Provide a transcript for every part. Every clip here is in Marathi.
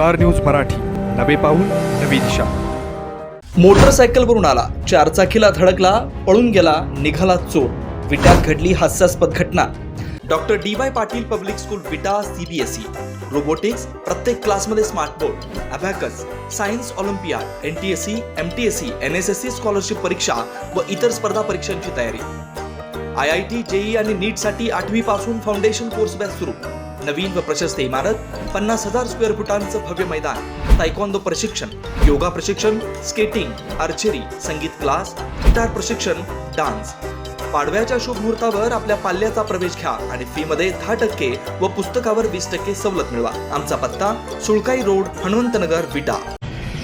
Star news Marathi. नवे पाऊल नवी दिशा. मोटरसायकलवरून आला. चारचाकीला धडकला पळून गेला निघाला चोर. विटात घडली हास्यास्पद घटना. Doctor D Y Patil public school Vita CBSE robotics प्रत्येक क्लासमध्ये smart board. Science olympiad N T S C M T S C N S S C scholarship परीक्षा व इतर स्पर्धा परीक्षांची तयारी. आय आय टी जेई आणि नीटसाठी आठवीपासून फाउंडेशन कोर्स बॅच सुरू. नवीन व प्रशस्त इमारत पन्नास हजार स्क्वेअर फुटांचं भव्य मैदान तायक्वांदो प्रशिक्षण योगा प्रशिक्षण स्केटिंग आर्चरी संगीत क्लास गिटार प्रशिक्षण डान्स पाडव्याच्या शुभ मुहूर्तावर आपल्या पाल्याचा प्रवेश घ्या आणि फी मध्ये दहा टक्के व पुस्तकावर वीस टक्के सवलत मिळवा. आमचा पत्ता सुळकाई रोड हनुमंतनगर विटा.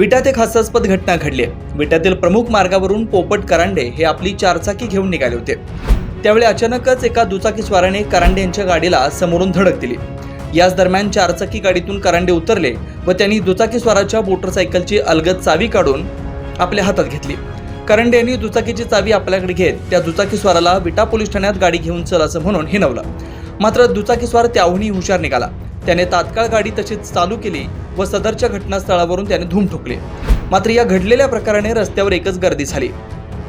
विट्यात एक हास्यास्पद घटना घडली आहे. विट्यातील प्रमुख मार्गावरून पोपट करांडे हे आपली चारचाकी घेऊन निघाले होते. त्यावेळी अचानकच एका दुचाकीस्वाराने करांडे यांच्या गाडीला समोरून धडक दिली. याच दरम्यान चारचाकी गाडीतून करांडे उतरले व त्यांनी दुचाकीस्वाराच्या मोटरसायकलची अलगद चावी काढून आपल्या हातात घेतली. करंडे यांनी दुचाकीची चावी आपल्याकडे घेत त्या दुचाकीस्वाराला विटा पोलीस ठाण्यात गाडी घेऊन चल असं म्हणून हिनवलं मात्र दुचाकीस्वार त्याहूनही हुशार निघाला. त्याने तात्काळ गाडी तशीच चालू केली व सदरच्या घटनास्थळावरून त्याने धूम ठोकले. मात्र या घडलेल्या प्रकाराने रस्त्यावर एकच गर्दी झाली.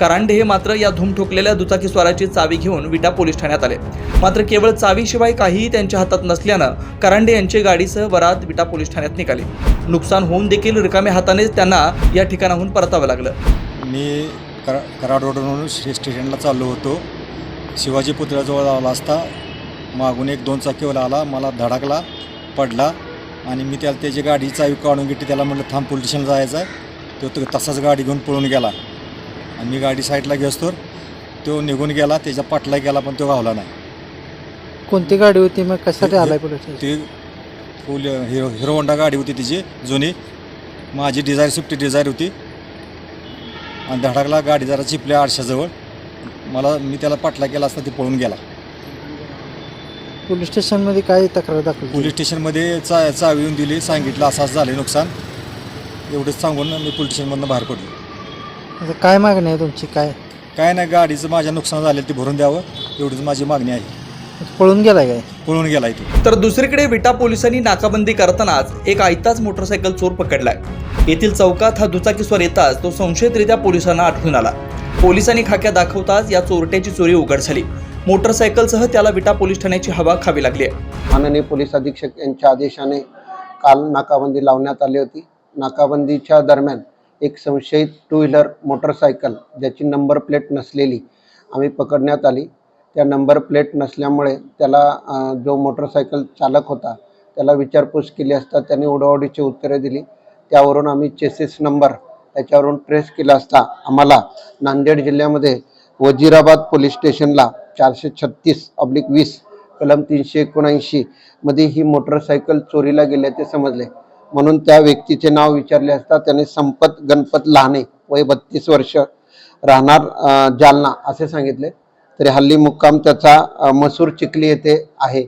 करांडे हे मात्र या धूम ठोकलेल्या दुचाकी स्वाराची चावी घेऊन विटा पोलीस ठाण्यात आले. मात्र केवळ चावीशिवाय काहीही त्यांच्या हातात नसल्यानं करांडे यांची गाडीसह वरात विटा पोलीस ठाण्यात निघाली. नुकसान होऊन देखील रिकाम्या हातानेच त्यांना या ठिकाणाहून परतावं लागलं. मी करा कराड रोडवरून स्टेशनला चाललो होतो. शिवाजी पुतळ्याजवळ आला असता मागून एक दोन चाकीवाला आला मला धडकला पडला आणि मी त्याला त्याची गाडी चावी काढून घेतली. त्याला म्हटलं थांब पोलीस स्टेशन जायचं आहे. तो तो तसाच गाडी घेऊन पळून गेला. आणि मी गाडी साईडला घेसतो तो निघून गेला त्याच्या पाठला गेला पण तो गावला नाही. कोणती गाडी होती? मग कशासाठी आलाय पोलीस ती फुल हिरो हिरो होंडा गाडी होती तिची जुनी. माझी डिझायर स्विफ्ट डिझायर होती. आणि धडकला गाडी जरा चिपल्या आरशाजवळ. मला मी त्याला पाठला केला असता ती पळून गेला. पोलीस स्टेशनमध्ये काय तक्रार दाखल? पोलीस स्टेशनमध्ये चा चावी येऊन दिली सांगितलं असं असं झालं नुकसान. एवढंच सांगून मी पोलीस स्टेशनमधनं बाहेर पडलो. आता काय मागणी आहे तुमची? काय? काय नाही गाडीचं माझ्या नुकसान झालं ते भरून द्यावं एवढीच माझी मागणी आहे. पळून गेलाय काय? पळून गेला इथे तर दुसरीकडे विटा पोलिसांनी नाकाबंदी करतानाच एक आयताच मोटरसायकल चोर पकडलाय. येथील चौकात हा दुचाकीस्वार येताच तो संशयितरित्या पोलिसांना आढळून आला. पोलिसांनी खाक्या दाखवताच या चोरट्याची चोरी उघड झाली. मोटरसायकलसह त्याला विटा पोलीस ठाण्याची हवा खावी लागली आहे. माननीय पोलीस अधीक्षक यांच्या आदेशाने काल नाकाबंदी लावण्यात आली होती. नाकाबंदीच्या दरम्यान एक संशयित टू व्हीलर मोटरसायकल ज्याची नंबर प्लेट नसलेली आम्ही पकडण्यात आली. त्या नंबर प्लेट नसल्यामुळे त्याला जो मोटरसायकल चालक होता त्याला विचारपूस केली असता त्याने उडवाडीची उत्तरे दिली. त्यावरून आम्ही चेसिस नंबर त्याच्यावरून ट्रेस केला असता आम्हाला नांदेड जिल्ह्यामध्ये वजिराबाद पोलीस स्टेशनला चारशे छत्तीस ऑब्लिक वीस कलम तीनशे एकोणऐंशी मध्ये ही मोटरसायकल चोरीला गेल्याचे समजले. म्हणून त्या व्यक्तीचे नाव विचारले असता त्याने संपत गणपत लहाने वय बत्तीस वर्ष राहणार जालना असे सांगितले. तरी हल्ली मुक्काम त्याचा मसूर चिखली येथे आहे.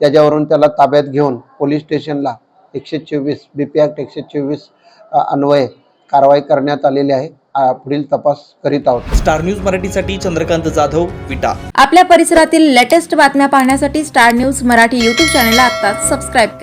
त्याच्यावरून त्याला ताब्यात घेऊन पोलीस स्टेशनला एकशे चोवीस बी पी ॲक्ट एकशे चोवीस अन्वये कारवाई करण्यात आलेली आहे. पुढील तपास करीत आहोत. स्टार न्यूज मराठीसाठी चंद्रकांत जाधव विटा. आपल्या परिसरातील लेटेस्ट बातम्या पाहण्यासाठी स्टार न्यूज मराठी यूट्यूब चॅनलला आता सबस्क्राईब करा.